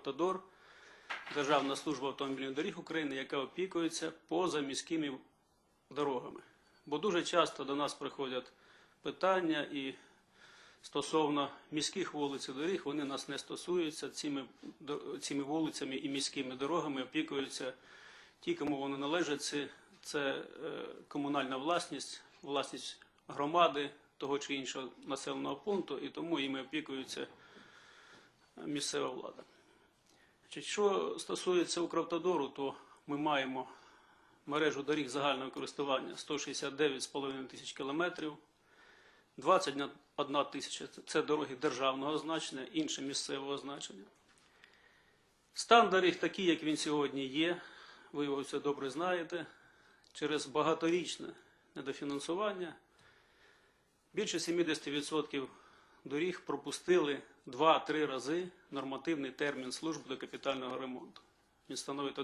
Автодор, Державна служба автомобільних доріг України, яка опікується позаміськими дорогами. Бо дуже часто до нас приходять питання і стосовно міських вулиць і доріг, вони нас не стосуються. Цими, цими вулицями і міськими дорогами опікуються ті, кому вони належать. Це, це е, комунальна власність, власність громади того чи іншого населеного пункту, і тому іми опікується місцева влада. Що стосується Укравтодору, то ми маємо мережу доріг загального користування 169,5 тисяч кілометрів, 21 тисяча – це дороги державного значення, інші місцевого значення. Стан доріг такий, як він сьогодні є, ви його все добре знаєте, через багаторічне недофінансування більше 70% доріг пропустили 2-3 рази нормативний термін служби до капітального ремонту. Він становить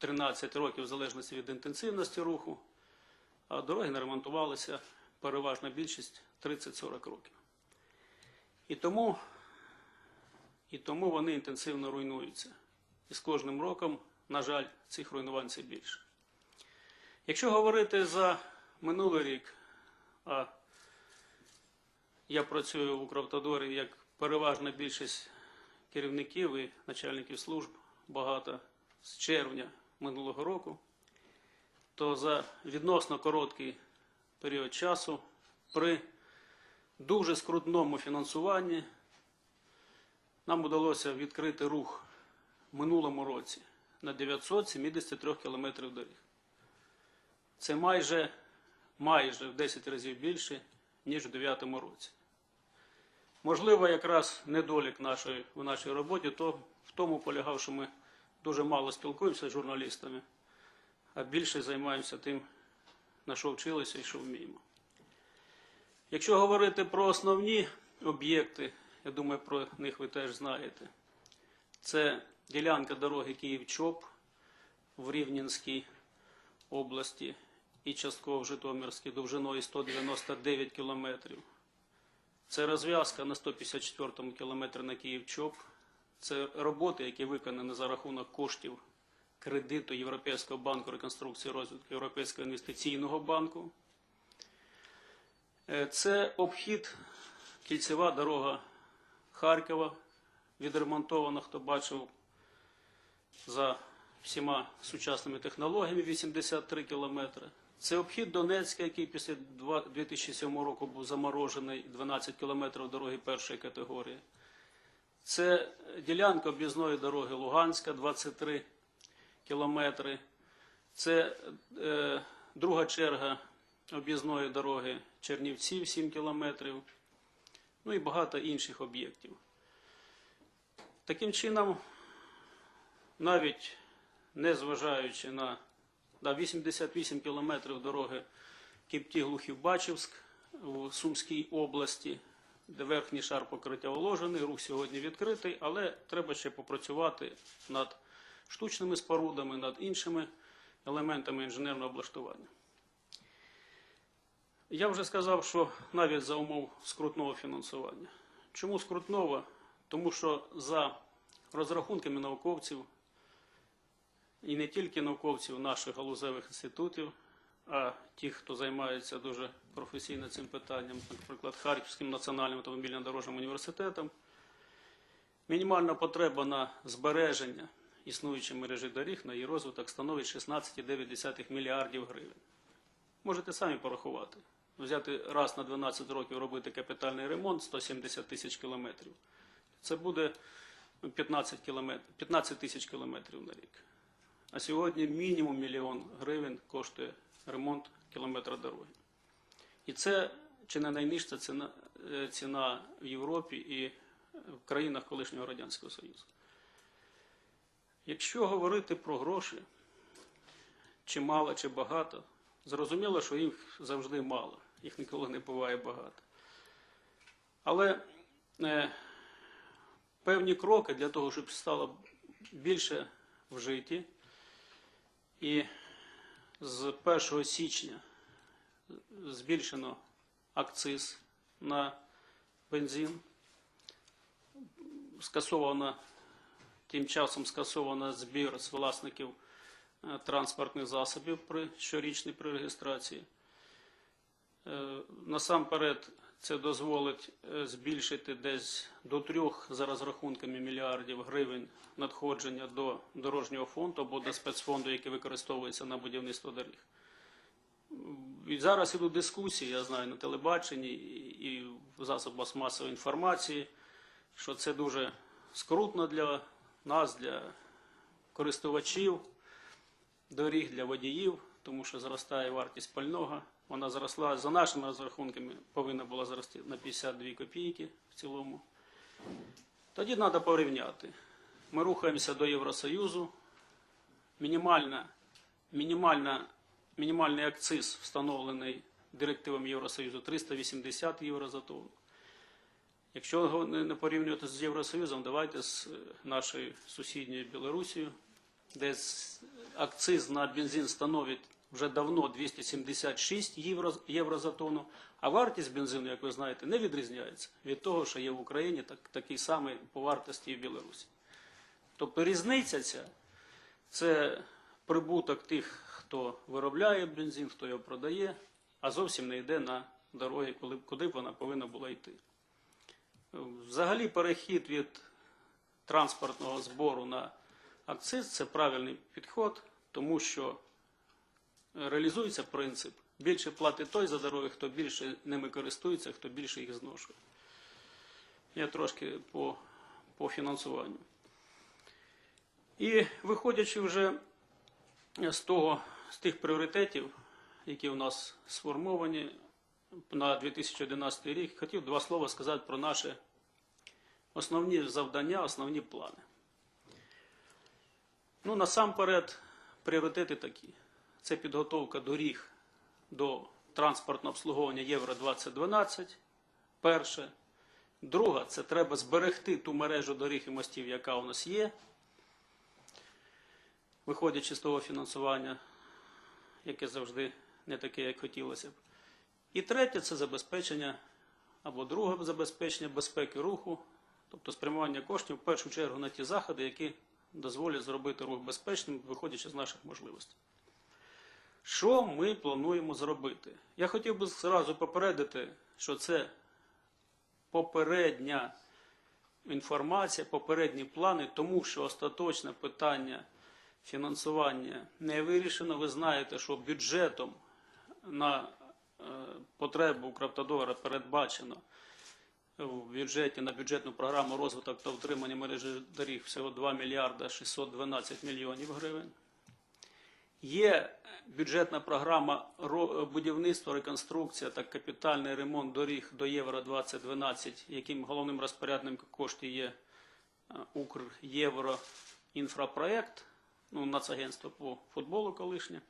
11-13 років в залежності від інтенсивності руху, а дороги не ремонтувалися переважна більшість 30-40 років. І тому, і тому вони інтенсивно руйнуються. І з кожним роком, на жаль, цих руйнувань все більше. Якщо говорити за минулий рік, а я працюю в Укравтодорі як переважна більшість керівників і начальників служб, багато з червня минулого року, то за відносно короткий період часу при дуже скрутному фінансуванні нам вдалося відкрити рух минулому році на 973 кілометрів доріг. Це майже, майже в 10 разів більше, ніж у 2009 році. Можливо, якраз недолік нашої, в нашій роботі то в тому полягав, що ми дуже мало спілкуємося з журналістами, а більше займаємося тим, на що вчилися і що вміємо. Якщо говорити про основні об'єкти, я думаю, про них ви теж знаєте. Це ділянка дороги Київ-Чоп в Рівненській області і частково в Житомирській довжиною 199 кілометрів. Це розв'язка на 154-му кілометрі на Київ-Чоп. Це роботи, які виконані за рахунок коштів кредиту Європейського банку реконструкції розвитку Європейського інвестиційного банку. Е, Це обхід кільцева дорога Харкова, відремонтована, хто бачив за всіма сучасними технологіями 83 кілометри. Це обхід Донецька, який після 2007 року був заморожений 12 кілометрів дороги першої категорії. Це ділянка об'їзної дороги Луганська 23 кілометри. Це е, друга черга об'їзної дороги Чернівців 7 кілометрів. Ну і багато інших об'єктів. Таким чином, навіть незважаючи на, на 88 кілометрів дороги Кіпті-Глухів-Бачівськ в Сумській області, де верхній шар покриття оложений, рух сьогодні відкритий, але треба ще попрацювати над штучними спорудами, над іншими елементами інженерного облаштування. Я вже сказав, що навіть за умов скрутного фінансування. Чому скрутного? Тому що за розрахунками науковців, і не тільки науковців наших галузевих інститутів, а тих, хто займається дуже професійно цим питанням, наприклад, Харківським національним автомобільно дорожнім університетом, мінімальна потреба на збереження існуючої мережі доріг на її розвиток становить 16,9 мільярдів гривень. Можете самі порахувати. Взяти раз на 12 років робити капітальний ремонт 170 тисяч кілометрів. Це буде 15 тисяч кілометрів на рік. А сьогодні мінімум мільйон гривень коштує ремонт кілометра дороги. І це чи не найнижча ціна, е, ціна в Європі і в країнах колишнього Радянського Союзу. Якщо говорити про гроші, чи мало, чи багато, зрозуміло, що їх завжди мало, їх ніколи не буває багато. Але е, певні кроки для того, щоб стало більше в житті, і з 1 січня збільшено акциз на бензин. скасовано, тим часом скасовано збір з власників е, транспортних засобів при щорічній при реєстрації. Е, Насамперед, це дозволить е, збільшити десь до трьох за розрахунками мільярдів гривень надходження до дорожнього фонду або до спецфонду, який використовується на будівництво доріг. І зараз ідуть дискусії, я знаю, на телебаченні і в засобах масової інформації, що це дуже скрутно для нас, для користувачів доріг, для водіїв, тому що зростає вартість пального. Вона зросла за нашими розрахунками, повинна була зрости на 52 копійки в цілому. Тоді треба порівняти. Ми рухаємося до Євросоюзу. Мінімальна, мінімальна, мінімальний акциз встановлений директивами Євросоюзу 380 євро за тонну. Якщо не порівнювати з Євросоюзом, давайте з е, нашою сусідньою Білорусією, де акциз на бензин становить вже давно 276 євро, євро за тонну, а вартість бензину, як ви знаєте, не відрізняється від того, що є в Україні, так, такий самий по вартості і в Білорусі. Тобто різниця ця це прибуток тих, хто виробляє бензин, хто його продає, а зовсім не йде на дороги, коли, куди б вона повинна була йти. Взагалі перехід від транспортного збору на акциз це правильний підход, тому що реалізується принцип. Більше платить той за дороги, хто більше ними користується, хто більше їх зношує. Я трошки по, по фінансуванню. І виходячи вже з того, з тих пріоритетів, які у нас сформовані на 2011 рік, хотів два слова сказати про наші основні завдання, основні плани. Ну, насамперед, пріоритети такі: це підготовка доріг до транспортного обслуговування Євро 2012. Перше. Друге, це треба зберегти ту мережу доріг і мостів, яка у нас є, виходячи з того фінансування, яке завжди не таке, як хотілося б. І третє це забезпечення або друге забезпечення безпеки руху, тобто спрямування коштів в першу чергу на ті заходи, які дозволять зробити рух безпечним, виходячи з наших можливостей. Що ми плануємо зробити? Я хотів би зразу попередити, що це попередня інформація, попередні плани, тому що остаточне питання фінансування не вирішено. Ви знаєте, що бюджетом на е, потребу Укравтодора передбачено в бюджеті на бюджетну програму розвиток та утримання мережі доріг всього 2 мільярда 612 мільйонів гривень. Є бюджетна програма ро- будівництва, реконструкція та капітальний ремонт доріг до Євро 2012, яким головним розпорядником коштів є е, Укрєвроінфропроект, ну, Нацагентство по футболу колишнє.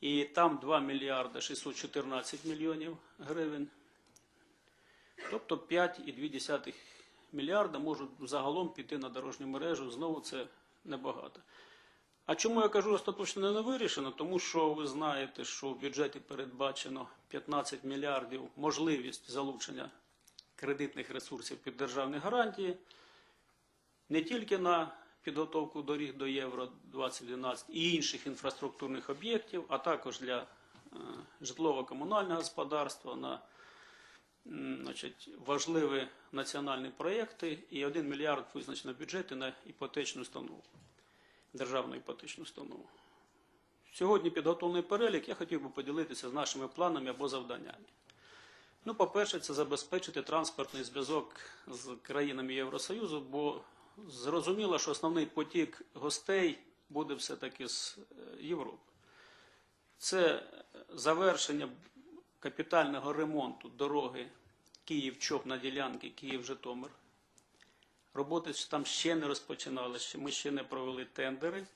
І там 2 мільярда 614 мільйонів гривень. Тобто 5,2 мільярда можуть загалом піти на дорожню мережу. Знову це небагато. А чому я кажу остаточно не вирішено? Тому що ви знаєте, що в бюджеті передбачено 15 мільярдів можливість залучення кредитних ресурсів під державні гарантії. Не тільки на підготовку доріг до Євро 2012 і інших інфраструктурних об'єктів, а також для е, житлово-комунального господарства, на значить, важливі національні проєкти. І 1 мільярд визначено в на іпотечну установу державну іпотечну установу. Сьогодні підготовлений перелік, я хотів би поділитися з нашими планами або завданнями. Ну, по-перше, це забезпечити транспортний зв'язок з країнами Євросоюзу, бо зрозуміло, що основний потік гостей буде все-таки з е, Європи. Це завершення капітального ремонту дороги Київ-Чоп на ділянки Київ-Житомир. Роботи там ще не розпочинали, ми ще не провели тендери,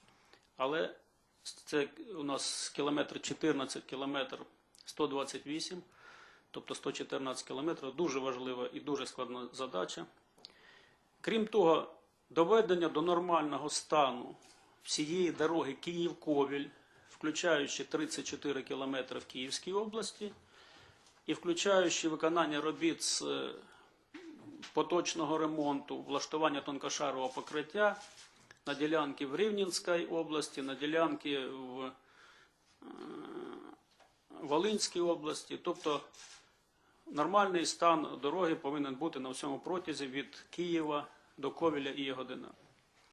але це у нас кілометр 14, кілометр 128, тобто 114 кілометрів, дуже важлива і дуже складна задача. Крім того, доведення до нормального стану всієї дороги Київ-Ковіль, включаючи 34 кілометри в Київській області, і включаючи виконання робіт з е, поточного ремонту, влаштування тонкошарового покриття на ділянки в Рівненській області, на ділянки в е, Волинській області. Тобто нормальний стан дороги повинен бути на всьому протязі від Києва до Ковіля і Ягодина.